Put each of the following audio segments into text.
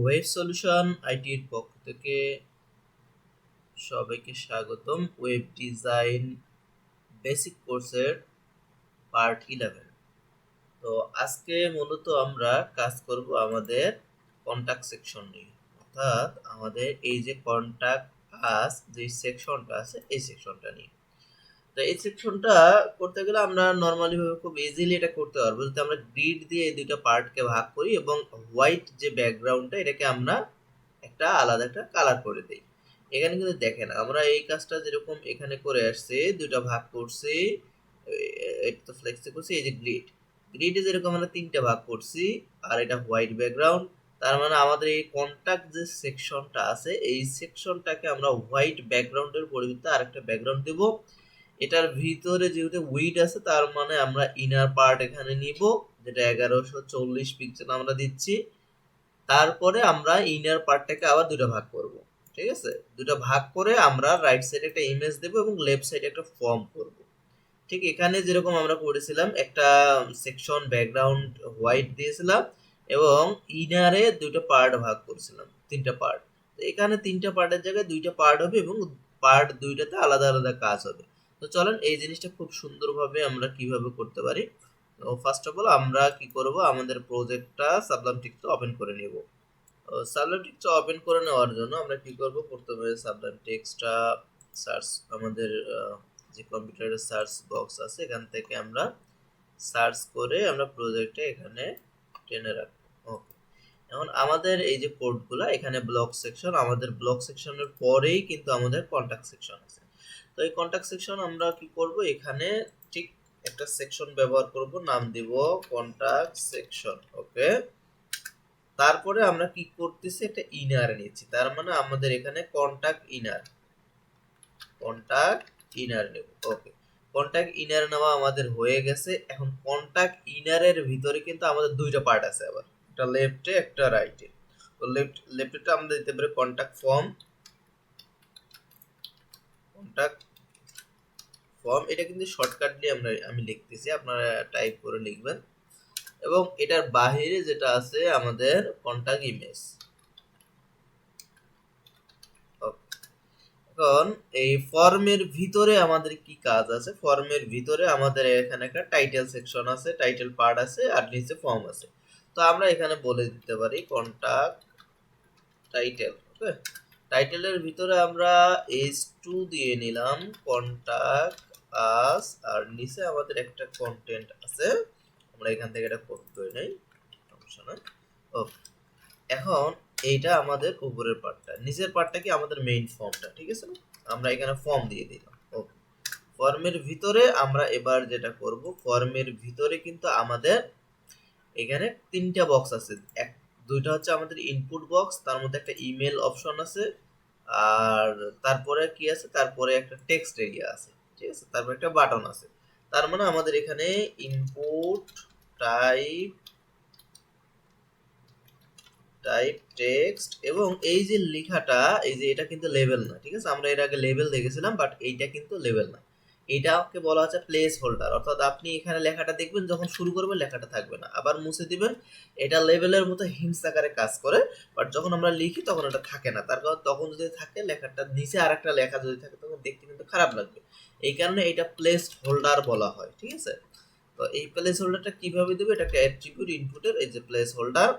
Web solution আইটির পক্ষ থেকে সবাইকে স্বাগতম। ওয়েব ডিজাইন বেসিক কোর্সের পার্ট ইলেভেন। তো আজকে মূলত আমরা কাজ করব আমাদের কন্টাক্ট সেকশন নিয়ে। অর্থাৎ আমাদের এই যে কন্টাক্ট আস যে সেকশনটা আছে, এই সেকশনটা নিয়ে। তো এই সেকশনটা করতে গেলে আমরা নর্মালি ভাবে খুব ইজিলি এটা করতে পারব। যদি আমরা গ্রিড দিয়ে এই দুইটা পার্টকে ভাগ করি এবং হোয়াইট যে ব্যাকগ্রাউন্ডটা এটাকে আমরা একটা আলাদা একটা কালার করে দিই। এখানে কিন্তু দেখেন, আমরা এই কাজটা যেরকম এখানে করে আসছি, দুইটা ভাগ করছি এটা তো ফ্লেক্সে করছি, এই যে গ্রিড গ্রিডে যেরকম আমরা তিনটা ভাগ করছি, আর এটা হোয়াইট ব্যাকগ্রাউন্ড তার মানে আমাদের এই কন্টাক্ট যে সেকশনটা আছে, এই সেকশনটাকে আমরা হোয়াইট ব্যাকগ্রাউন্ডের পরিবর্তে আরেকটা ব্যাকগ্রাউন্ড দেবো। এটার ভিতরে যেহেতু উইড আছে, তার মানে আমরা ইনার পার্ট এখানে নিব, যেটা এগারোশো চল্লিশ পিক্সেল আমরা দিচ্ছি। তারপরে আমরা ইনার পার্টটাকে আবার দুটো ভাগ করব, ঠিক আছে? দুটো ভাগ করে আমরা রাইট সাইডে একটা ইমেজ দেবো এবং লেফট সাইডে একটা ফর্ম করব। ঠিক এখানে যেরকম আমরা করেছিলাম, একটা সেকশন ব্যাকগ্রাউন্ড হোয়াইট দিয়েছিলাম এবং ইনারে দুটো পার্ট ভাগ করেছিলাম, তিনটা পার্ট তো এখানে তিনটা পার্টের জায়গায় দুইটা পার্ট হবে এবং পার্ট দুইটাতে আলাদা আলাদা কাজ হবে। তো চলেন এই জিনিসটা খুব সুন্দরভাবে আমরা কীভাবে করতে পারি। তো ফার্স্ট অফ অল আমরা কি করব? আমাদের প্রজেক্টটা সাবলাম টিক্সটা ওপেন করে নেব। সাবলাম টিক্সটা ওপেন করে নেওয়ার জন্য আমরা কি করব? প্রথমে সাবলাম টেক্সটটা সার্চ আমাদের যে কম্পিউটারের সার্চ বক্স আছে, এখান থেকে আমরা সার্চ করে আমরা প্রজেক্টটা এখানে টেনে রাখব। ওকে এখন আমাদের এই যে কোডগুলো এখানে ব্লক সেকশন আমাদের ব্লক সেকশনের পরেই কিন্তু আমাদের কন্টাক্ট সেকশন আছে। তো এই কন্টাক্ট সেকশন আমরা কি করব? এখানে ঠিক একটা সেকশন ব্যবহার করব, নাম দিব কন্টাক্ট সেকশন ওকে তারপরে আমরা কি করতেছি? একটা ইনার নিচ্ছি তার মানে আমাদের এখানে কন্টাক্ট ইনার কন্টাক্ট ইনার নেব ওকে কন্টাক্ট ইনার নেওয়া আমাদের হয়ে গেছে, এখন কন্টাক্ট ইনারের ভিতরে কিন্তু আমাদের দুইটা পার্ট আছে আবার, একটা লেফটে একটা রাইটে তো লেফট লেফটেটা আমরা দিতে পারি কন্টাক্ট ফর্ম কন্টাক্ট ফর্ম এটা কিন্তু শর্টকাট দিয়ে আমরা, আমি লিখতেছি, আপনারা টাইপ করে লিখবেন। এবং এটার বাহিরে যেটা আছে, আমাদের কন্টাক্ট ইমেজ এখন এই ফর্মের ভিতরে আমাদের কি কাজ আছে? ফর্মের ভিতরে আমাদের এখানে একটা টাইটেল সেকশন আছে টাইটেল পার্ট আছে, আর নিচে ফর্ম আছে। তো আমরা এখানে বলে দিতে পারি কন্টাক্ট টাইটেল ওকে টাইটেলের ভিতরে আমরা এইচ টু দিয়ে নিলাম কন্টাক্ট আস আর নিচে আমাদের একটা কন্টেন্ট আছে। আমরা এখান থেকে এটা কপি করে নেই, সমস্যা নয় ওকে এখন এইটা আমাদের উপরের পার্টটা নিচের পার্টটা কি? আমাদের মেইন ফর্মটা ঠিক আছে আমরা এখানে ফর্ম দিয়ে দিলাম। ওকে ফর্মের ভিতরে আমরা এবার যেটা করব ফর্মের ভিতরে কিন্তু আমাদের এখানে তিনটা বক্স আছে। এক দুইটা হচ্ছে আমাদের ইনপুট বক্স তার মধ্যে একটা ইমেল অপশন আছে, আর তারপরে কি আছে? তারপরে একটা টেক্সট এরিয়া আছে, ঠিক আছে? তারপরে একটা বাটন আছে। তার মানে আমাদের এখানে ইনপুট টাইপ টাইপ টেক্সট এবং এই যে লেখাটা, এই যে এটা কিন্তু লেভেল না, ঠিক আছে? আমরা এর আগে লেভেল দেখেছিলাম বাট এইটা কিন্তু লেভেল না। এইটাকে বলা হচ্ছে প্লেস হোল্ডার অর্থাৎ আপনি এখানে লেখাটা দেখবেন, যখন শুরু করবেন লেখাটা থাকবে না। আবার মুছে দিবেন, এটা লেভেলের মতো হিন্স আকারে কাজ করে বাট যখন আমরা লিখি তখন এটা থাকে না। তার কারণ তখন যদি থাকে লেখাটা নিচে আর একটা লেখা যদি থাকে, তখন দেখতে কিন্তু খারাপ লাগবে। এই কারণে এটা প্লেস হোল্ডার বলা হয়, ঠিক আছে? তো এই প্লেস হোল্ডারটা কীভাবে দেবে? এটা একটা অ্যাট্রিবিউট ইনপুটের এই যে প্লেস হোল্ডার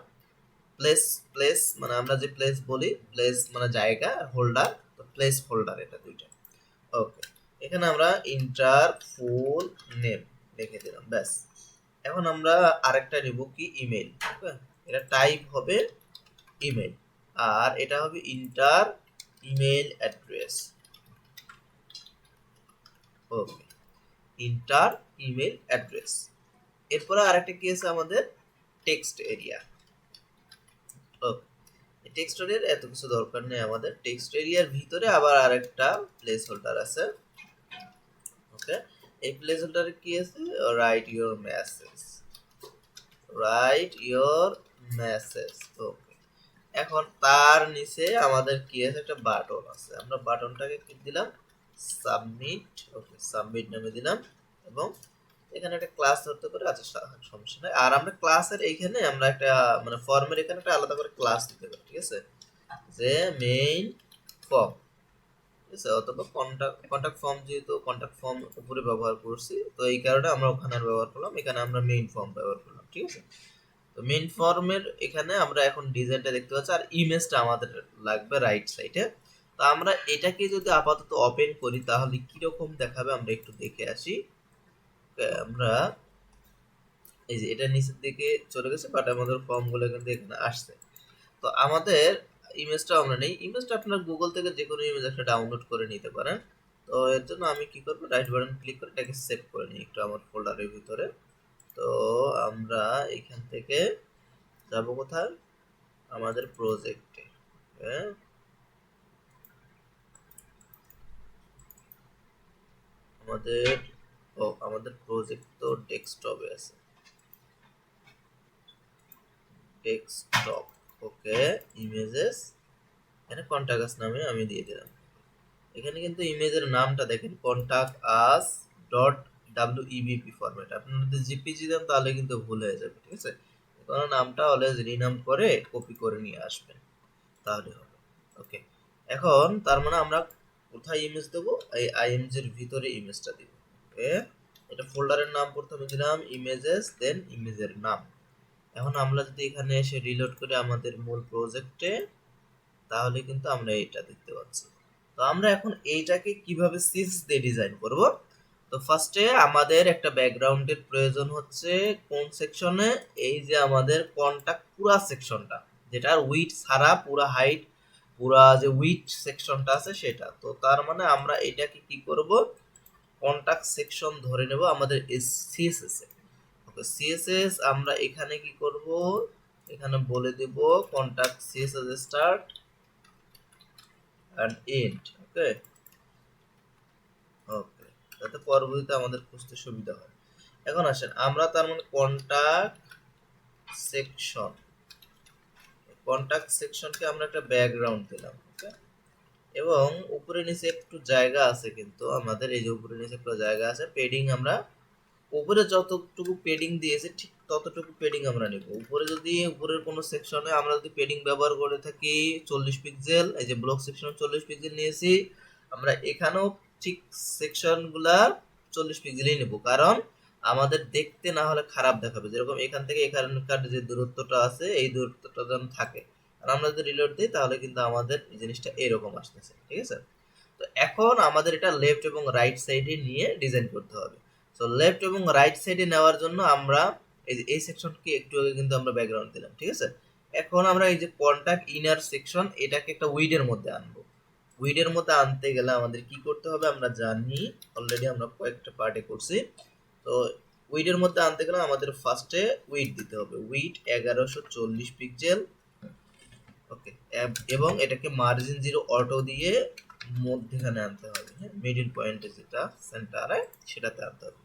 প্লেস প্লেস মানে আমরা যে প্লেস বলি প্লেস মানে জায়গা হোল্ডার তো প্লেস হোল্ডার এটা দুইটা। ওকে এখানে আমরা ইন্টার ফুল নেম লিখে দিলাম, ব্যাস। এখন আমরা আরেকটা নিব কি? ইমেল এটা টাইপ হবে ইমেল আর এটা হবে enter email address okay enter email address এরপরে আরেকটা কি আছে আমাদের? টেক্সট এরিয়া ওকে টেক্সট এরিয়ার এত কিছু দরকার নেই আমাদের। টেক্সট এরিয়ার ভিতরে আবার আরেকটা প্লেস হোল্ডার আছে। ওকে এই প্লেস হোল্ডারে কি আছে? Write your message write your message okay এখন তার নিচে আমাদের কি আছে? একটা বাটন আছে। আমরা বাটনটাকে কি দিলাম? সাবমিট ওকে সাবমিট নামে দিলাম। এবং এখানে একটা ক্লাস ধরতে পারি। আচ্ছা সমস্যা নাই। আর আমরা ক্লাসের এইখানে আমরা একটা মানে ফর্মের এখানে একটা আলাদা করে ক্লাস দিতে পারি, ঠিক আছে? যে মেইন ফর্ম অথবা কন্টাক্ট কন্টাক্ট ফর্ম যেহেতু কন্টাক্ট ফর্ম উপরে ব্যবহার করছি, তো এই কারণে আমরা ওখানে ব্যবহার করলাম, এখানে আমরা মেইন ফর্ম ব্যবহার করলাম, ঠিক আছে? তো মেইন ফর্মের এখানে আমরা এখন ডিজাইনটা দেখতে পাচ্ছি, আর ইমেজটা আমাদের লাগবে রাইট সাইডে তো আমরা এটাকে যদি আপাতত ওপেন করি, তাহলে কীরকম দেখাবে আমরা একটু দেখে আসি। আমরা এই যে এটা নিচের দিকে চলে গেছে বাট আমাদের ফর্মগুলো কিন্তু এখানে আসছে। তো আমাদের ইমেজটা আমরা নেই। ইমেজটা আপনার গুগল থেকে যে কোনো ইমেজ একটা ডাউনলোড করে নিতে পারেন। তো এর জন্য আমি কি করব? রাইট বাটন ক্লিক করে এটাকে সেভ করে নিই একটু আমার ফোল্ডারের ভিতরে। তো আমরা এখান থেকে যাব কোথায়? আমাদের প্রজেক্টে হ্যাঁ। আমাদের, ও, আমাদের প্রজেক্ট তো ডেস্কটপে আছে। ডেস্কটপ ওকে ইমেজেস এখানে কন্ট্যাক্ট কন্টাক্ট নামে আমি দিয়ে দিলাম। এখানে কিন্তু ইমেজের নামটা দেখেন contact us dot W EBP format আপনারা যদি জিপিজি দেন, তাহলে কিন্তু ভুল হয়ে যাবে, ঠিক আছে? কারণ নামটা অলওয়েজ রিনাম করে কপি করে নিয়ে আসবেন। তাহলে হবে, ওকে। এখন তার মানে আমরা কোথায় ইমেজ দেবো? এই আইএমজি এর ভিতরে ইমেজটা দিব, ওকে? এটা ফোল্ডারের নাম প্রথমে দিলাম ইমেজেস দেন ইমেজের নাম। এখন আমরা যদি এখানে এসে রিলোড করে আমাদের মূল প্রজেক্টে তাহলে কিন্তু আমরা এটা দেখতে পাচ্ছি। তো আমরা এখন এইটাকে কীভাবে সিস দিয়ে ডিজাইন করব? তো ফার্স্টে আমাদের একটা ব্যাকগ্রাউন্ডের প্রয়োজন হচ্ছে কোন সেকশনে এই যে আমাদের কন্টাক্ট পুরা সেকশনটা যেটার উইথ ছাড়া পুরা হাইট পুরা যে উইথ সেকশনটা আছে সেটা। তো তার মানে আমরা এটাকে কি করব? কন্টাক্ট সেকশন ধরে নেব আমাদের সিএসএস সিএসএস আমরা এখানে কি করব? এখানে বলে দেব contact CSS start and end okay okay যাতে পরবর্তীতে আমাদের খুঁজতে সুবিধা হয়। এখন আসেন, আমরা তার মানে সেকশন কন্টাক্ট সেকশনকে আমরা একটা ব্যাকগ্রাউন্ড দিলাম ওকে এবং উপরে নিচে একটু জায়গা আছে কিন্তু, আমাদের এই যে উপরে নিচে একটু জায়গা আছে পেডিং আমরা উপরে যতটুকু পেডিং দিয়েছে, ঠিক ততটুকু পেডিং আমরা নেব। উপরে যদি, উপরের কোনো সেকশনে আমরা যদি পেডিং ব্যবহার করে থাকি চল্লিশ পিক্সেল এই যে ব্লক সেকশন চল্লিশ পিক্সেল নিয়েছি, আমরা এখানেও ঠিক সেকশনগুলা চল্লিশ পিক্সেলই নেব। কারণ আমাদের দেখতে না হলে খারাপ দেখাবে। যেরকম এখান থেকে এখানকার যে দূরত্বটা আছে, এই দূরত্বটা যেন থাকে। আর আমরা যদি রিলোড দিই, তাহলে কিন্তু আমাদের জিনিসটা এরকম আসতেছে। ঠিক আছে? তো এখন আমাদের এটা লেফট এবং রাইট সাইডে নিয়ে ডিজাইন করতে হবে। তো লেফট এবং রাইট সাইডে নেওয়ার জন্য আমরা এই যে, এই সেকশনকে একটু আগে কিন্তু আমরা ব্যাকগ্রাউন্ড দিলাম, ঠিক আছে? এখন আমরা এই যে কন্টাক্ট ইনার সেকশন এটাকে একটা উইডের মধ্যে আনব। উইডের মধ্যে আনতে গেলে আমাদের কি করতে হবে আমরা জানি অলরেডি আমরা কয়েকটা পার্টে করছি। তো উইডের মধ্যে আনতে গেলে আমাদের ফার্স্টে উইড দিতে হবে। উইড এগারোশো চল্লিশ পিক্সেল ওকে এবং এটাকে মার্জিন জিরো অটো দিয়ে মধ্যখানে আনতে হবে হ্যাঁ? মিডিল পয়েন্টে যেটা সেন্টারে সেটাতে আনতে হবে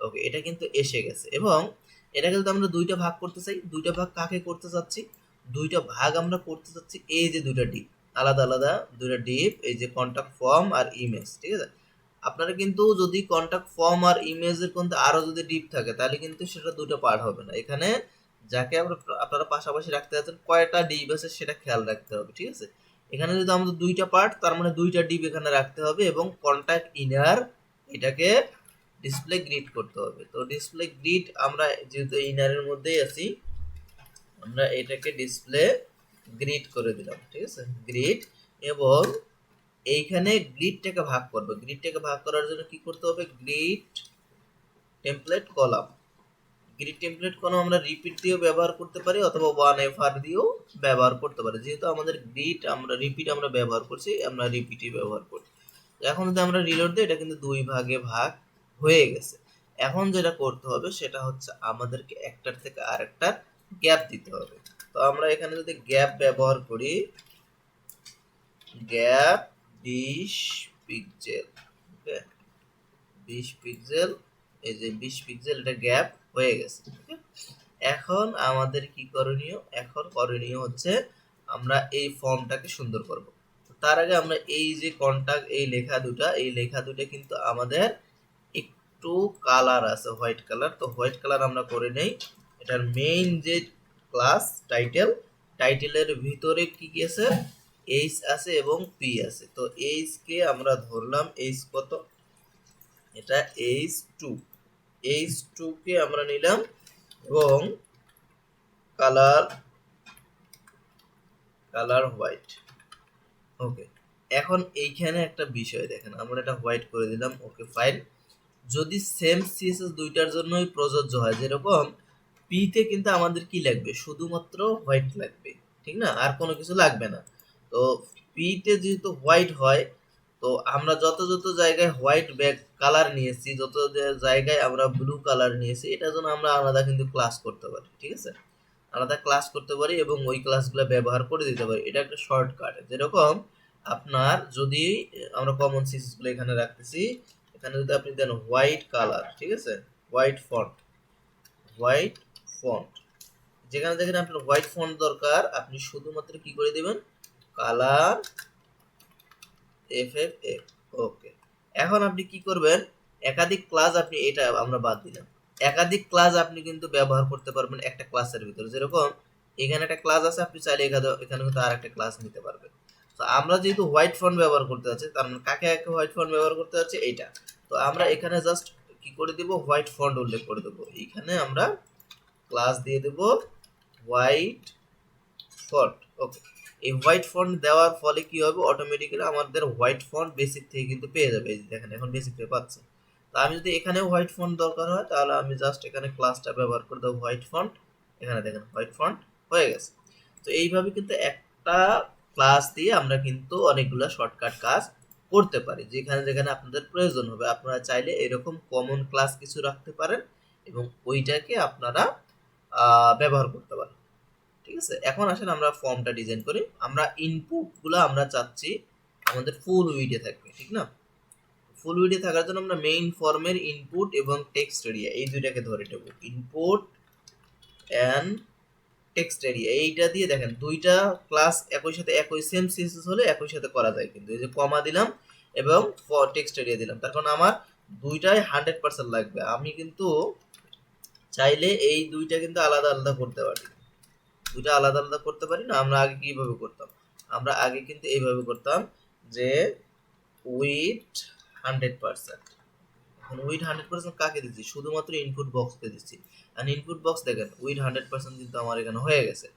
ওকে এটা কিন্তু এসে গেছে। এবং এটা কিন্তু আমরা দুইটা ভাগ করতে চাই, দুইটা ভাগ কাকে করতে চাচ্ছি? দুইটা ভাগ আমরা করতে চাচ্ছি এই যে দুইটা ডিপ আলাদা আলাদা দুইটা ডিপ এই যে কন্টাক্ট ফর্ম আর ইমেজ ঠিক আছে? আপনারা কিন্তু যদি কন্টাক্ট ফর্ম আর ইমেজের কিন্তু আরও যদি ডিপ থাকে, তাহলে কিন্তু সেটা দুটো পার্ট হবে না। এখানে যাকে আপনারা পাশাপাশি রাখতে যাচ্ছেন, কয়টা ডিপ আছে সেটা খেয়াল রাখতে হবে, ঠিক আছে? এখানে যদি আমাদের দুইটা পার্ট তার মানে দুইটা ডিপ এখানে রাখতে হবে এবং কন্টাক্ট ইনার এটাকে ডিসপ্লে গ্রিড করতে হবে। তো ডিসপ্লে গ্রিড আমরা যেহেতু ইনারের মধ্যেই আছি, আমরা এটাকে ডিসপ্লে গ্রিড করে দিলাম, ঠিক আছে? গ্রিড এবং এইখানে গ্রিডটাকে ভাগ করবে। গ্রিডটাকে ভাগ করার জন্য কি করতে হবে? Grid template column grid template column আমরা রিপিট দিয়েও ব্যবহার করতে পারি অথবা ওয়ান এফ আর দিয়েও ব্যবহার করতে পারি। যেহেতু আমাদের গ্রিড আমরা রিপিট আমরা ব্যবহার করছি, আমরা রিপিটই ব্যবহার করি এখন যদি আমরা রিলোড দিই, এটা কিন্তু দুই ভাগে ভাগ হয়ে গেছে। এখন যেটা করতে হবে, সেটা হচ্ছে আমাদেরকে একটার থেকে আরেকটার গ্যাপ দিতে হবে। তো আমরা এখানে যদি গ্যাপ ব্যবহার করি গ্যাপ বিশ পিক্সেল বিশ পিক্সেল এই যে বিশ পিক্সেল এটা গ্যাপ হয়ে গেছে এখন আমাদের কি করণীয়? এখন করণীয় হচ্ছে আমরা এই ফর্মটাকে সুন্দর করব। তার আগে আমরা এই যে কন্টাক্ট এই লেখা দুটা, এই লেখা দুটা কিন্তু আমাদের একটু কালার আছে হোয়াইট কালার তো হোয়াইট কালার আমরা করে নেই। এটার মেইন যে ক্লাস টাইটেল টাইটেলের ভিতরে কি কি আছে? এইচ আছে এবং পি আছে। তো এইচ কে আমরা ধরলাম এইচ কত? এটা এইচ টু এইচ টু কে আমরা নিলাম এবং কালার কালার হোয়াইট ওকে এখন এইখানে একটা বিষয় দেখেন, আমরা এটা হোয়াইট করে দিলাম ওকে ফাইন যদি সেম সিএসএস দুইটার জন্যই প্রযোজ্য হয়, যেরকম পিতে কিন্তু আমাদের কি লাগবে? শুধুমাত্র হোয়াইট লাগবে, ঠিক না? আর কোনো কিছু লাগবে না। তো পিতে যেহেতু হোয়াইট হয় তো আমরা যত যত জায়গায় হোয়াইট ব্যাগ কালার নিয়েছি, যত জায়গায় আমরা ব্লু কালার নিয়েছি, এটার জন্য আমরা আলাদা কিন্তু ক্লাস করতে পারি, ঠিক আছে? আলাদা ক্লাস করতে পারি এবং ওই ক্লাসগুলো ব্যবহার করে দিতে পারি। এটা একটা শর্টকাট যেরকম আপনার যদি আমরা কমন সিরিজগুলো এখানে রাখতেছি, এখানে যদি আপনি দেন হোয়াইট কালার ঠিক আছে? হোয়াইট ফন্ট হোয়াইট ফন্ট যেখানে দেখেন আপনার হোয়াইট ফন্ট দরকার, আপনি শুধুমাত্র কি করে দিবেন? Colour F F F okay এখন আপনি কি করবেন? একাধিক ক্লাস আপনি এটা আমরা বাদ দিলাম। একাধিক ক্লাস আপনি কিন্তু ব্যবহার করতে পারবেন একটা ক্লাসের ভিতরে। যেরকম, এখানে একটা ক্লাস আছে, আপনি চাইলে এখানে এখানে কিন্তু আর একটা ক্লাস নিতে পারবেন। তো আমরা যেহেতু হোয়াইট ফন্ট ব্যবহার করতে যাচ্ছি, তার মানে কাকে কাকে হোয়াইট ফন্ট ব্যবহার করতে যাচ্ছি? এইটা। তো আমরা এখানে জাস্ট কি করে দিব? হোয়াইট ফন্ট উল্লেখ করে দেবো। এইখানে আমরা ক্লাস দিয়ে দেব হোয়াইট ফন্ট ওকে এই হোয়াইট ফন্ট দেওয়ার ফলে কি হবে? অটোমেটিক্যালি আমাদের হোয়াইট ফন্ট বেসিক থেকে কিন্তু পেয়ে যাবে। এই দেখেন, এখন বেসিক থেকে পাচ্ছে। তো আমি যদি এখানেও হোয়াইট ফন্ট দরকার হয়, তাহলে আমি জাস্ট এখানে ক্লাসটা ব্যবহার করে দেবো হোয়াইট ফন্ট এখানে দেখেন হোয়াইট ফন্ট হয়ে গেছে। তো এইভাবে কিন্তু একটা ক্লাস দিয়ে আমরা কিন্তু অনেকগুলো শর্টকাট কাজ করতে পারি, যেখানে যেখানে আপনাদের প্রয়োজন হবে। আপনারা চাইলে এরকম কমন ক্লাস কিছু রাখতে পারেন এবং ওইটাকে আপনারা ব্যবহার করতে পারেন। ঠিক আছে? এখন আসেন আমরা ফর্মটা ডিজাইন করি। আমরা ইনপুটগুলো আমরা চাচ্ছি আমাদের ফুল উইডে থাকবে, ঠিক না? ফুল উইডে থাকার জন্য আমরা মেইন ফর্মের ইনপুট এবং টেক্সট এরিয়া এই দুইটাকে ধরে নেব। ইনপুট অ্যান্ড টেক্সট এরিয়া এইটা দিয়ে দেখেন, দুইটা ক্লাস একই সাথে একই সেম সিএসএস হলে একই সাথে করা যায় কিন্তু। এই যে কমা দিলাম এবং টেক্সট এরিয়া দিলাম। তার কারণ আমার দুইটাই হান্ড্রেড পার্সেন্ট লাগবে। আমি কিন্তু চাইলে এই দুইটা কিন্তু আলাদা আলাদা করতে পারি। দুইটা আলাদা আলাদা করতে পারি না, আমরা আগে কীভাবে করতাম? আমরা আগে কিন্তু এইভাবে করতাম যে উইথ হান্ড্রেড পার্সেন্ট এখন উইথ হান্ড্রেড পার্সেন্ট কাকে দিচ্ছি? শুধুমাত্র ইনপুট বক্সকে দিচ্ছি। আর ইনপুট বক্স দেখেন উইথ হান্ড্রেড পার্সেন্ট কিন্তু আমার এখানে হয়ে গেছে।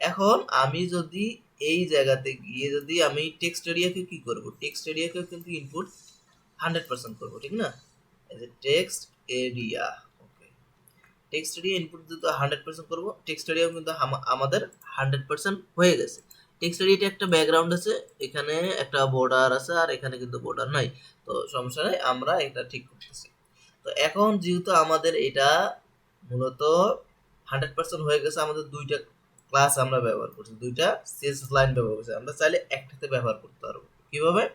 এখন আমি যদি এই জায়গাতে গিয়ে যদি আমি টেক্সট এরিয়াকে কি করব? টেক্সট এরিয়াকেও কিন্তু ইনপুট হান্ড্রেড পার্সেন্ট করব, ঠিক না? এই যে text area text area input যেহেতু হান্ড্রেড পার্সেন্ট করব। টেক্সট এরিয়াও কিন্তু আমা- আমাদের হান্ড্রেড পার্সেন্ট হয়ে গেছে। টেক্সট এরিয়াতে একটা ব্যাকগ্রাউন্ড আছে, এখানে একটা বর্ডার আছে আর এখানে কিন্তু বর্ডার নাই। তো সমস্যা নেই, আমরা এটা ঠিক করতেছি। তো এখন যেহেতু আমাদের এটা মূলত হান্ড্রেড পার্সেন্ট হয়ে গেছে, আমাদের দুইটা ক্লাস আমরা ব্যবহার করছি, দুইটা সেলস লাইন ব্যবহার করছি। আমরা চাইলে একটাতে ব্যবহার করতে পারব। কীভাবে?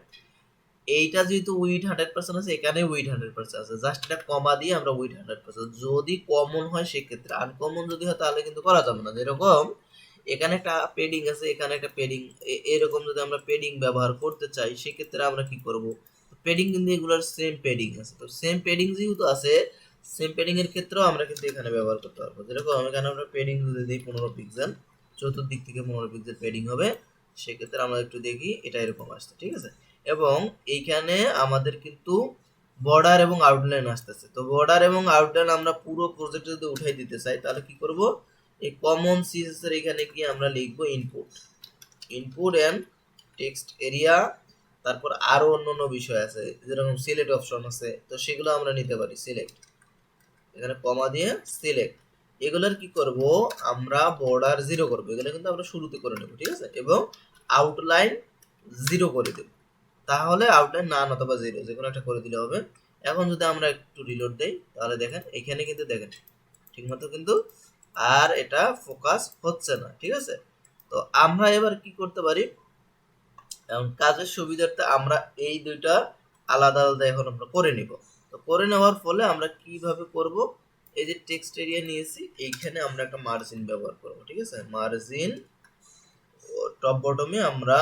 এইটা যেহেতু উইথ হান্ড্রেড পার্সেন্ট আছে, এখানে উইথ হান্ড্রেড পার্সেন্ট আছে। জাস্ট এটা কমা দিয়ে আমরা উইথ হান্ড্রেড পার্সেন্ট যদি কমন হয়, সেক্ষেত্রে আনকমন যদি হয়, তাহলে কিন্তু করা যাবে না। যেরকম এখানে একটা পেডিং আছে, এখানে একটা পেডিং এরকম যদি আমরা পেডিং ব্যবহার করতে চাই, সেক্ষেত্রে আমরা কি করব? পেডিং কিন্তু এগুলোর সেম পেডিং আছে। তো সেম পেডিং যেহেতু আছে সেম পেডিং এর ক্ষেত্রেও আমরা কিন্তু এখানে ব্যবহার করতে পারব। যেরকম এখানে আমরা পেডিং যদি দিই পনেরো পিক্সেল চতুর্দিক থেকে পনেরো পিক্সেল পেডিং হবে, সেক্ষেত্রে আমরা একটু দেখি, এটা এরকম আসছে, ঠিক আছে? এবং এইখানে আমাদের কিন্তু বর্ডার এবং আউটলাইন আসতেছে। তো বর্ডার এবং আউটলাইন আমরা পুরো প্রজেক্টে যদি উঠাই দিতে চাই, তাহলে কি করব? এই কমন সিএসএস এর এখানে গিয়ে আমরা লিখব input input and text area তারপর আরও অন্যান্য বিষয় আছে, যেরকম সিলেক্ট অপশন আছে, তো সেগুলো আমরা নিতে পারি সিলেক্ট এখানে কমা দিয়ে সিলেক্ট এগুলোর কি করব? আমরা বর্ডার জিরো করব। এগুলো কিন্তু আমরা শুরুতে করে নেব, ঠিক আছে? এবং আউটলাইন জিরো করে দেব। তাহলে আউটলাইন নান অথবা জিরো যে কোনো একটা করে দিলে হবে। এখন যদি আমরা একটু রিলোড দেই, তাহলে দেখেন এখানে কিন্তু দেখেন, ঠিকমতো কিন্তু আর এটা ফোকাস হচ্ছে না, ঠিক আছে? তো আমরা এবার কি করতে পারি? এখন কাজের সুবিধার্থে আমরা এই দুইটা আলাদা আলাদা এখন আমরা করে নিব। তো করে নেওয়ার ফলে আমরা কীভাবে করব? এই যে টেক্সট এরিয়া নিয়েছি, এইখানে আমরা একটা মার্জিন ব্যবহার করব, ঠিক আছে? মার্জিন টপ বটমে আমরা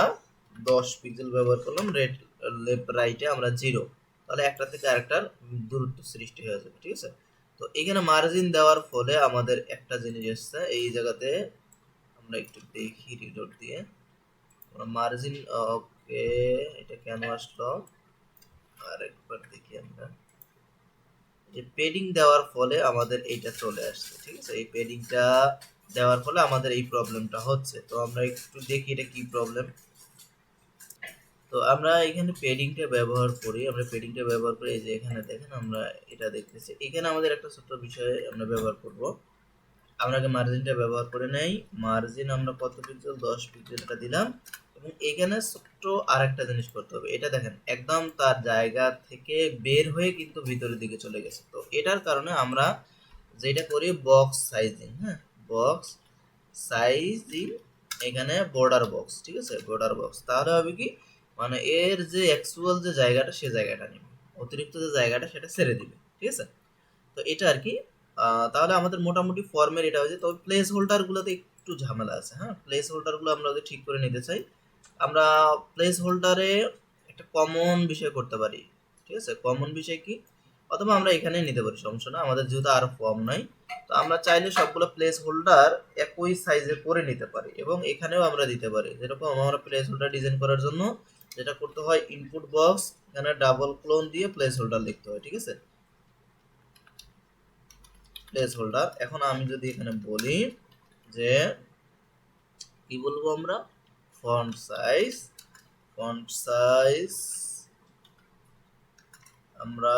দশ পিক্সেল ব্যবহার করলাম রেড লেফট রাইটে আমরা জিরো তাহলে একটা থেকে আরেকটার দূরত্ব সৃষ্টি হয়ে যাবে, ঠিক আছে? তো এখানে মার্জিন দেওয়ার ফলে আমাদের একটা জিনিস এসছে, এই জায়গাতে আমরা একটু দেখি রিলোড দিয়ে। মার্জিন ওকে এটা কেন আসলো? আরেকবার দেখি আমরা। যে পেডিং দেওয়ার ফলে আমাদের এইটা চলে আসছে, ঠিক আছে? এই পেডিংটা দেওয়ার ফলে আমাদের এই প্রবলেমটা হচ্ছে। তো আমরা একটু দেখি এটা কি প্রবলেম তো আমরা এখানে পেডিংটা ব্যবহার করি, আমরা পেডিংটা ব্যবহার করি, এই যে এখানে দেখেন আমরা এটা দেখতেছি। এখানে আমাদের একটা ছোট্ট বিষয় আমরা ব্যবহার করব। আমরা আগে মার্জিনটা ব্যবহার করে নেই। মার্জিন আমরা কত পিক্সেল দশ পিক্সেলটা দিলাম। এবং এখানে ছোট্ট আরেকটা জিনিস করতে হবে। এটা দেখেন, একদম তার জায়গা থেকে বের হয়ে কিন্তু ভিতরের দিকে চলে গেছে। তো এটার কারণে আমরা যেটা করি বক্স সাইজিং হ্যাঁ? বক্স সাইজিং এখানে বর্ডার বক্স ঠিক আছে? বর্ডার বক্স তাহলে হবে কি? মানে এর যে অ্যাকচুয়াল যে জায়গাটা, সে জায়গাটা নেবে। অতিরিক্ত যে জায়গাটা, সেটা ছেড়ে দিবে, ঠিক আছে? তো এটা আর কি। তাহলে আমাদের মোটামুটি ফর্মের এটা হয়েছে। তবে প্লেস হোল্ডারগুলোতে একটু ঝামেলা আছে হ্যাঁ? প্লেস হোল্ডারগুলো আমরা যদি ঠিক করে নিতে চাই, আমরা প্লেস হোল্ডারে একটা কমন বিষয় করতে পারি, ঠিক আছে? কমন বিষয় কি? অথবা আমরা এখানে নিতে পারি, সমস্যা না। আমাদের যেহেতু আর ফর্ম নাই, তো আমরা চাইলে সবগুলো প্লেস হোল্ডার একই সাইজে করে নিতে পারি এবং এখানেও আমরা দিতে পারি। যেরকম আমরা প্লেস হোল্ডার ডিজাইন করার জন্য যেটা করতে হয় ইনপুট বক্স এখানে ডাবল ক্লোন দিয়ে প্লেস হোল্ডার লিখতে হয়, ঠিক আছে? প্লেস হোল্ডার এখন আমি যদি এখানে বলি যে, কি বলব আমরা? ফন্ট সাইজ ফন্ট সাইজ আমরা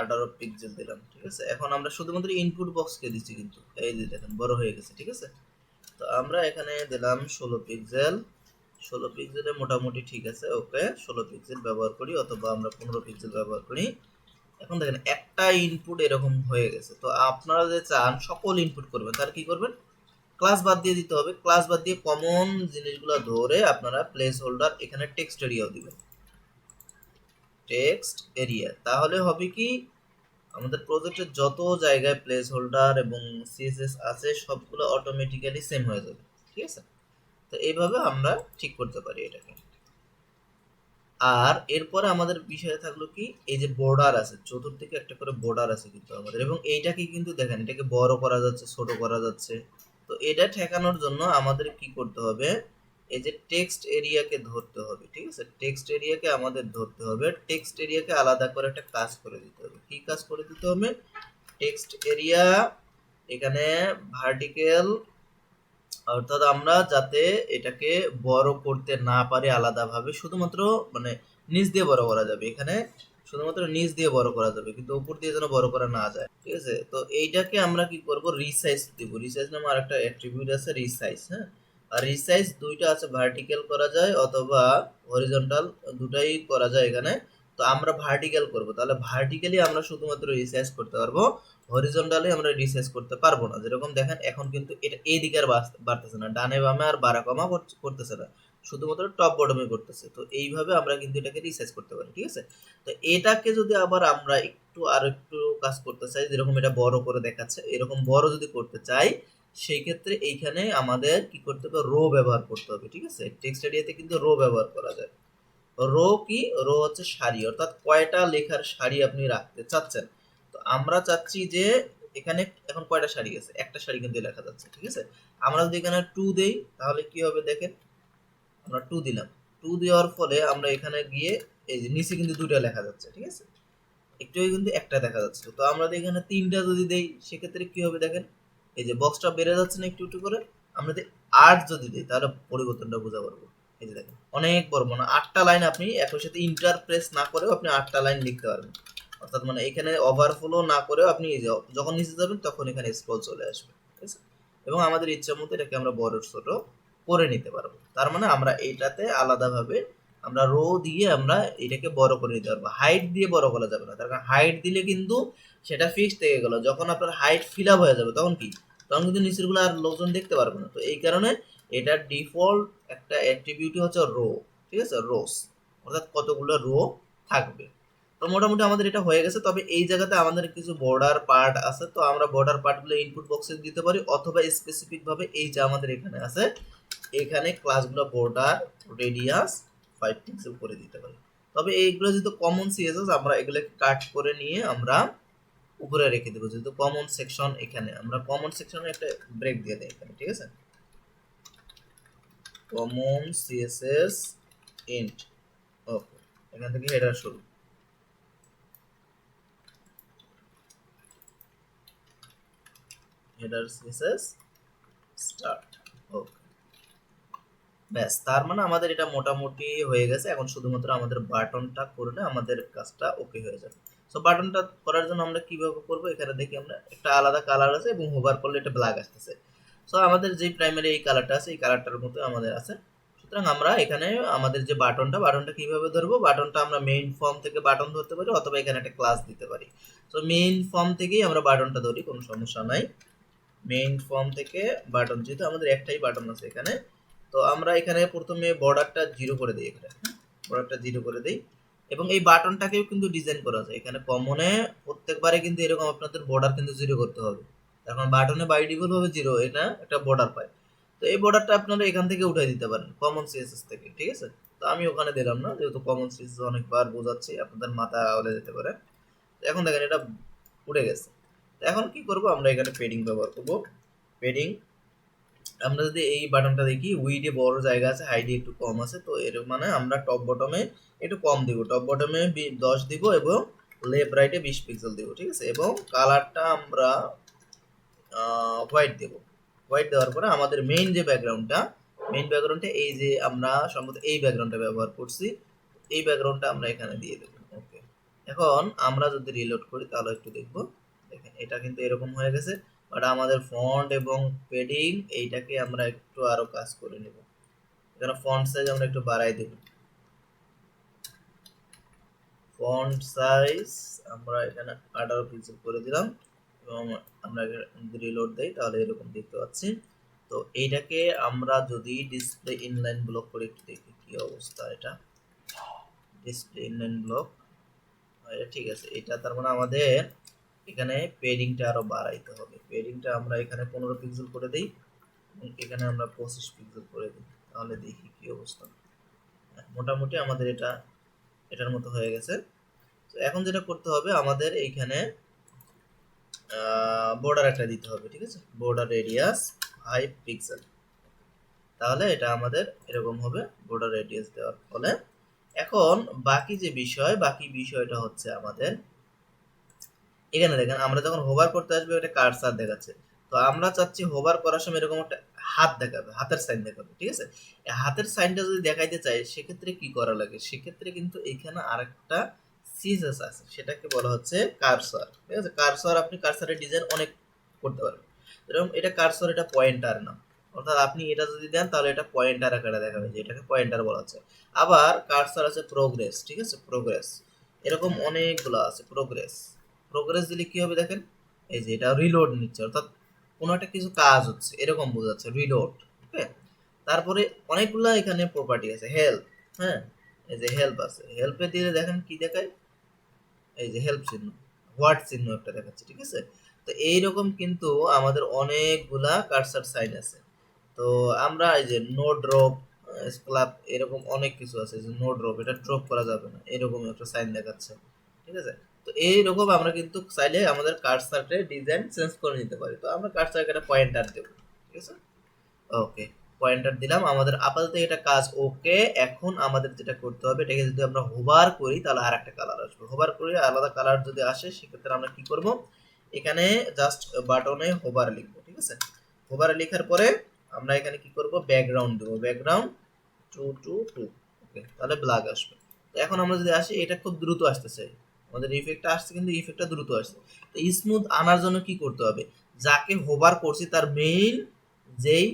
আঠারো পিক্সেল দিলাম, ঠিক আছে? এখন আমরা শুধুমাত্র ইনপুট বক্সকে দিচ্ছি কিন্তু, এই যে দেখেন, বড় হয়ে গেছে, ঠিক আছে? তো আমরা এখানে দিলাম ষোলো পিক্সেল ষোলো পিক্সেলে মোটামুটি ঠিক আছে, ওকে? ষোলো পিক্সেল ব্যবহার করি অথবা আমরা পনেরো পিক্সেল ব্যবহার করি। এখন দেখেন, একটা ইনপুট এরকম হয়ে গেছে। তো আপনারা যে চান, সকল ইনপুট করবেন। তার কি করবেন? ক্লাস বাদ দিয়ে দিতে হবে। ক্লাস বাদ দিয়ে কমন জিনিসগুলো ধরে আপনারা প্লেস হোল্ডার এখানে টেক্সট এরিয়াও দিবেন। টেক্সট এরিয়া তাহলে হবে কি? আমাদের প্রজেক্টের যত জায়গায় প্লেস হোল্ডার এবং সিএসএস আছে, সবগুলো অটোমেটিক্যালি সেম হয়ে যাবে। ঠিক আছে? তো এইভাবে আমরা ঠিক করতে পারি এটাকে। আর এরপরে আমাদের বিষয়ে থাকল কি, এই যে বর্ডার আছে, চতুর্দিকে একটা করে বর্ডার আছে কিন্তু আমাদের। এবং এইটাকে কিন্তু দেখেন, এটাকে বড় করা যাচ্ছে, ছোট করা যাচ্ছে। তো এটা ঠেকানোর জন্য আমাদের কি করতে হবে, এই যে টেক্সট এরিয়াকে ধরতে হবে, ঠিক আছে? টেক্সট এরিয়াকে আমাদের ধরতে হবে টেক্সট এরিয়াকে আলাদা করে একটা কাজ করে দিতে হবে। কি কাজ করে দিতে হবে? টেক্সট এরিয়া এখানে ভার্টিক্যাল অর্থাৎ আমরা যাতে এটাকে বড় করতে না পারি আলাদাভাবে, শুধুমাত্র মানে নিচ দিয়ে বড় করা যাবে। এখানে শুধুমাত্র নিচ দিয়ে বড় করা যাবে, কিন্তু উপর দিয়ে যেন বড় করা না যায়। ঠিক আছে? তো এইটাকে আমরা কি করব? রিসাইজ দিব। রিসাইজ নামে আরেকটা অ্যাট্রিবিউট আছে রিসাইজ হ্যাঁ? আর রিসাইজ দুইটা আছে ভার্টিক্যাল করা যায় অথবা হরিজন্টাল দুটাই করা যায় এখানে। তো আমরা ভার্টিক্যাল করব। তাহলে ভার্টিক্যালি আমরা শুধুমাত্র রিসাইজ করতে পারব। হরিজন্টালি আমরা রিসাইজ করতে পারব না। যেরকম দেখেন, এখন কিন্তু এটা এই দিকে আর বাড়তেছে না। ডানে বামে আর বাড়া কমা করতেছে না। শুধুমাত্র টপ বটমে করতেছে। তো এইভাবে আমরা কিন্তু এটাকে রিসাইজ করতে পারি, ঠিক আছে? তো এটাকে যদি আবার আমরা একটু আর একটু কাজ করতে চাই, যেরকম এটা বড় করে দেখাচ্ছে, এরকম বড় যদি করতে চাই, সেই ক্ষেত্রে এইখানে আমাদের কি করতে হবে? রো ব্যবহার করতে হবে, ঠিক আছে? টেক্সট এরিয়াতে কিন্তু রো ব্যবহার করা যায়। রো কি? রো হচ্ছে সারি, অর্থাৎ কয়টা লেখার সারি আপনি রাখতে চাচ্ছেন? তো আমরা চাচ্ছি যে এখানে এখন কয়টা সারি আছে? একটা সারি কিন্তু লেখা যাচ্ছে, ঠিক আছে? আমরা যদি এখানে টু দেই, তাহলে কি হবে দেখেন? আমরা টু দিলাম। টু দেওয়ার ফলে আমরা এখানে গিয়ে এই যে নিচে কিন্তু দুটো লেখা যাচ্ছে, ঠিক আছে? একটু কিন্তু একটা দেখা যাচ্ছে। তো আমরা এখানে তিনটা যদি দেই, সেক্ষেত্রে কি হবে দেখেন? এই যে বক্সটা বেড়ে যাচ্ছে না একটু একটু করে? আমরা যদি আট যদি দিই, তাহলে পরিবর্তনটা বোঝা পারব এই দেখেন, অনেক বড় মানে আটটা লাইন আপনি একই সাথে ইন্টার প্রেস না করেও আপনি আটটা লাইন লিখতে পারবেন। অর্থাৎ মানে এখানে ওভারফ্লো না করেও আপনি যখন নিচে যাবেন তখন এখানে স্ক্রল চলে আসবে, ঠিক আছে? এবং আমাদের ইচ্ছা মতো এটাকে আমরা বড় ছোট করে নিতে পারব। তার মানে আমরা এইটাতে আলাদাভাবে আমরা রো দিয়ে আমরা এটাকে বড় করে নিতে পারব। হাইট দিয়ে বড় করা যাবে না। তার কারণ হাইট দিলে কিন্তু সেটা ফিক্স থেকে গেল। যখন আপনার হাইট ফিল আপ হয়ে যাবে, তখন কি? তখন কিন্তু নিচেরগুলো আর লোকজন দেখতে পারবে না। তো এই কারণে এটার ডিফল্ট একটা অ্যাট্রিবিউটি হচ্ছে রো ঠিক আছে? রোস অর্থাৎ কতগুলো রো থাকবে। তো মোটামুটি আমাদের এটা হয়ে গেছে, তবে এই জায়গাতে আমাদের কিছু বর্ডার পার্ট আছে, তো আমরা বর্ডার পার্টগুলো ইনপুট বক্সে দিতে পারি, অথবা স্পেসিফিক ভাবে এই যে আমাদের এখানে আছে, এখানে ক্লাসগুলো বর্ডার রেডিয়াস ফাইভ পিক্সেল করে দিতে পারি। তবে এইগুলো যেহেতু কমন সিএসএস আমরা এগুলোকে কাট করে নিয়ে আমরা উপরে রেখে দেবো। যেহেতু কমন সেকশন এখানে, আমরা কমন সেকশনে একটা ব্রেক দিয়ে দিই এখানে, ঠিক আছে? কমন সিএসএস ইন্ট ওকে এখান থেকে হেডার শুরু। হেডার সিএসএস স্টার্ট ওকে ব্যাস, তার মানে আমাদের এটা মোটামুটি হয়ে গেছে। এখন শুধুমাত্র আমাদের বাটনটা করলে আমাদের কাজটা ওকে হয়ে যাবে। সো বাটনটা করার জন্য আমরা কীভাবে করব? এখানে দেখি আমরা একটা আলাদা কালার আছে এবং হোভার করলে এটা ব্ল্যাক আসতেছে। সো আমাদের যে প্রাইমারি এই কালারটা আছে, এই কালারটার মতো আমাদের আছে। সুতরাং আমরা এখানে আমাদের যে বাটনটা বাটনটা কীভাবে ধরবো? বাটনটা আমরা মেইন ফর্ম থেকে বাটন ধরতে পারি, অথবা এখানে একটা ক্লাস দিতে পারি। তো মেইন ফর্ম থেকেই আমরা বাটনটা ধরি, কোনো সমস্যা নাই। মেইন ফর্ম থেকে বাটন যেহেতু আমাদের একটাই বাটন আছে এখানে, তো আমরা এখানে প্রথমে বর্ডারটা জিরো করে দিই এখানে বর্ডারটা জিরো করে দিই। এবং এই বাটনটাকেও কিন্তু ডিজাইন করা যায়। এখানে কমনে প্রত্যেকবারে কিন্তু এরকম আপনাদের বর্ডার কিন্তু জিরো করতে হবে। এখন বাটনে বাই ডিফল্ট হবে জিরো এটা একটা বর্ডার পায়। তো এই বর্ডারটা আপনারা এখান থেকে উঠাই দিতে পারেন কমন সিএসএস থেকে, ঠিক আছে? তো আমি ওখানে দিলাম না, যেহেতু কমন সিএসএস অনেকবার বোঝাচ্ছি, আপনাদের মাথা হলে যেতে পারে। এখন দেখেন, এটা উঠে গেছে। এখন কি করব, আমরা এখানে পেডিং ব্যবহার করব। পেডিং আমরা যদি এই বাটনটা দেখি উইডে বড় জায়গা আছে হাইডে একটু কম আছে, তো এর মানে আমরা টপ বটমে একটু কম দিব। টপ বটমে দশ দিব এবং লেফট রাইটে বিশ পিক্সেল দিব, ঠিক আছে? এবং কালারটা আমরা হোয়াইট দেব। হোয়াইট দেওয়ার পরে আমাদের মেইন যে ব্যাকগ্রাউন্ডটা মেইন ব্যাকগ্রাউন্ডটা এই যে আমরা সম্ভবত এই ব্যাকগ্রাউন্ডটা ব্যবহার করছি, এই ব্যাকগ্রাউন্ডটা আমরা এখানে দিয়ে দেবো ওকে এখন আমরা যদি রিলোড করি তাহলে একটু দেখব। দেখেন, এটা কিন্তু এরকম হয়ে গেছে বাট আমাদের ফন্ট এবং পেডিং এইটাকে আমরা একটু আরও কাজ করে নেব। এখানে ফন্ট সাইজ আমরা একটু বাড়াই দেব। ফন্ট সাইজ আমরা এখানে আঠারো পিক্সেল করে দিলাম। এবং আমরা যদি রিলোড দেই, তাহলে এরকম দেখতে পাচ্ছি। তো এইটাকে আমরা যদি ডিসপ্লে ইনলাইন ব্লক করে একটু দেখি, কি অবস্থা এটা? ডিসপ্লে ইনলাইন ব্লক এটা ঠিক আছে। এটা তার মানে আমাদের এখানে পেডিংটা আরও বাড়াইতে হবে। পেডিংটা আমরা এখানে পনেরো পিক্সেল করে দিই এখানে আমরা পঁচিশ পিক্সেল করে দিই। তাহলে দেখি কি অবস্থা। মোটামুটি আমাদের এটা, এটার মতো হয়ে গেছে। তো এখন যেটা করতে হবে, আমাদের এইখানে বর্ডার একটা দিতে হবে, ঠিক আছে? বর্ডার রেডিয়াস ফাইভ পিক্সেল তাহলে এটা আমাদের এরকম হবে বর্ডার রেডিয়াস দেওয়ার ফলে। এখন বাকি যে বিষয়, বাকি বিষয়টা হচ্ছে আমাদের, এখানে দেখেন, আমরা যখন হোভার করতে আসবে একটা কারসার দেখাচ্ছে। তো আমরা চাচ্ছি হোভার করার সময় এরকম একটা হাত দেখাবে, হাতের সাইন দেখাবে, ঠিক আছে? হাতের সাইনটা যদি দেখাইতে চাই, সেক্ষেত্রে কি করা লাগে? সেক্ষেত্রে কিন্তু এখানে আরেকটা সিজাস আছে, সেটাকে বলা হচ্ছে কারসর, ঠিক আছে? কারসর আপনি কারসরের ডিজাইন অনেক করতে পারবেন। এরকম এটা কারসর, এটা পয়েন্টার না। অর্থাৎ আপনি এটা যদি দেন, তাহলে এটা পয়েন্টার আকারে দেখাবে যে এটাকে পয়েন্টার বলা হচ্ছে। আবার কারসর আছে প্রোগ্রেস, ঠিক আছে? প্রোগ্রেস। এরকম অনেকগুলো আছে, প্রোগ্রেস। প্রোগ্রেস দিলে কি হবে দেখেন? এই যে এটা রিলোড নিচ্ছে, অর্থাৎ কোনো একটা কিছু কাজ হচ্ছে, এরকম বোঝাচ্ছে, রিলোড, ওকে? তারপরে অনেকগুলো এখানে প্রপার্টি আছে হেল্প হ্যাঁ? এই যে হেল্প আছে হেল্পে দিলে দেখেন কি দেখায়? এই যে হেল্প চিহ্ন হোয়াট চিহ্ন একটা দেখাচ্ছে, ঠিক আছে? তো এইরকম কিন্তু আমাদের অনেকগুলা কারসার সাইন আছে। তো আমরা এই যে নো ড্রপ ক্লাব এরকম অনেক কিছু আছে যে নো ড্রপ এটা ড্রপ করা যাবে না এরকম একটা সাইন দেখাচ্ছে, ঠিক আছে? তো এইরকম আমরা কিন্তু চাইলে আমাদের কার্সারটা ডিজাইন চেঞ্জ করে নিতে পারি। তো আমরা কার্সারকে একটা পয়েন্টার দেব, ঠিক আছে? ওকে পয়েন্টার দিলাম, আমাদের আপাতত এটা কাজ ওকে এখন আমাদের যেটা করতে হবে, এটাকে যদি আমরা হোভার করি, তাহলে আর একটা কালার আসবে। হোভার করে, আলাদা কালার যদি আসে, সেক্ষেত্রে আমরা কি করব? এখানে জাস্ট বাটনে হোভার লিখব, ঠিক আছে? হোভার লেখার পরে আমরা এখানে কি করব? ব্যাকগ্রাউন্ড দেবো। Background two two two okay তাহলে ব্ল্যাক আসবে। তো এখন আমরা যদি আসি, এটা খুব দ্রুত আসতেছে। আমাদের ইফেক্টটা আসছে কিন্তু ইফেক্টটা দ্রুত আসছে। তো স্মুথ আনার জন্য কি করতে হবে? যাকে হোভার করছি, তার মেইন যেই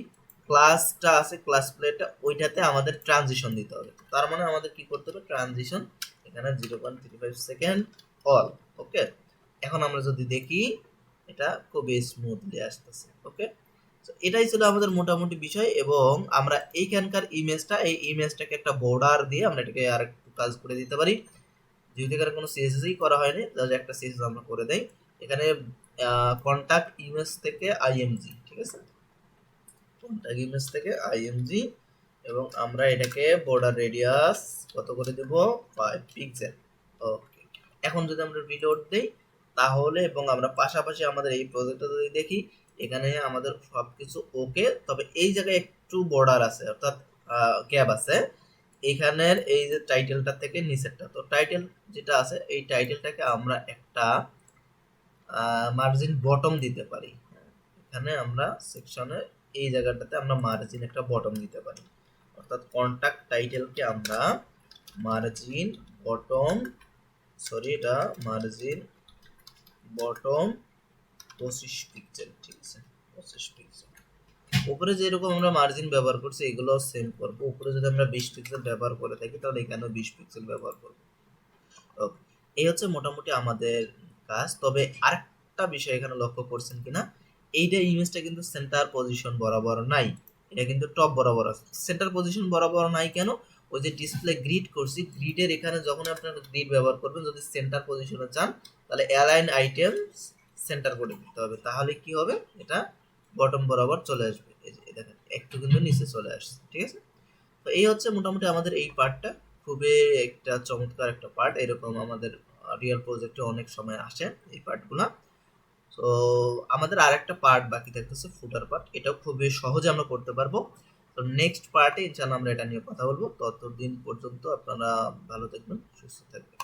ক্লাসটা আছে ক্লাস প্লেটটা ওইটাতে আমাদের ট্রানজিশন দিতে হবে। তার মানে আমাদের কি করতে হবে? ট্রানজিশন এখানে zero point three five second all okay এখন আমরা যদি দেখি, এটা খুবই স্মুথলি আসতেছে ওকে এটাই ছিল আমাদের মোটামুটি বিষয় এবং আমরা এইখানকার ইমেজটা এই ইমেজটাকে একটা বর্ডার দিয়ে আমরা এটাকে আর একটু কাজ করে দিতে পারি। যেহেতু এখানে কোনো সিএসএসই করা হয়নি জাস্ট একটা সিএসএস আমরা করে দেই। এখানে কন্টাক্ট ইমেজ থেকে আইএমজি ঠিক আছে? কন্টাক্ট ইমেজ থেকে আইএমজি এবং আমরা এটাকে বর্ডার রেডিয়াস কত করে দেব? ফাইভ পিক্সেল ওকে এখন যদি আমরা রিলোড দেই, তাহলে এবং আমরা পাশাপাশি আমাদের এই প্রজেক্টটা যদি দেখি, এখানে আমাদের সব কিছু ওকে তবে এই জায়গায় একটু বর্ডার আছে, অর্থাৎ গ্যাপ আছে। এইখানের এই যে টাইটেলটা থেকে নিচেরটা তো টাইটেল যেটা আছে, এই টাইটেলটাকে আমরা একটা মার্জিন বটম দিতে পারি। এখানে আমরা সেকশনে এই জায়গাটাতে আমরা মার্জিন একটা বটম দিতে পারি। অর্থাৎ কন্টাক্ট টাইটেলকে আমরা মার্জিন বটম সরি এটা মার্জিন বটম পঁচিশ পিক্সেল ঠিক আছে? পঁচিশ পিক্সেল উপরে যেরকম আমরা মার্জিন ব্যবহার করছি এগুলো সেম করব। উপরে যদি আমরা বিশ পিক্সেল ব্যবহার করে থাকি, তাহলে এখানেও বিশ পিক্সেল ব্যবহার করব। এই হচ্ছে মোটামুটি আমাদের কাজ। তবে আরেকটা বিষয় এখানে লক্ষ্য করছেন কিনা? এইটা ইমেজটা কিন্তু সেন্টার পজিশন বরাবর নাই। এটা কিন্তু টপ বরাবর আছে। সেন্টার পজিশন বরাবর নাই কেন? ওই যে ডিসপ্লে গ্রিড করছি গ্রিডের এখানে যখন আপনার গ্রিড ব্যবহার করবেন, যদি সেন্টার পজিশনে চান, তাহলে অ্যালাইন আইটেম সেন্টার করে দিতে হবে। তাহলে কি হবে? এটা বটম বরাবর চলে আসবে। দেখেন, একটু কিন্তু নিচে চলে আসছে, ঠিক আছে? তো এই হচ্ছে মোটামুটি আমাদের এই পার্টটা খুবই একটা চমৎকার একটা পার্ট এরকম আমাদের রিয়েল প্রজেক্টে অনেক সময় আসে এই পার্টগুলা তো আমাদের আর একটা পার্ট বাকি থাকতেছে ফুটার পার্ট এটাও খুবই সহজে আমরা করতে পারব। তো নেক্সট পার্টে ইনশাআল্লাহ আমরা এটা নিয়ে কথা বলব। ততদিন পর্যন্ত আপনারা ভালো থাকবেন, সুস্থ থাকবেন।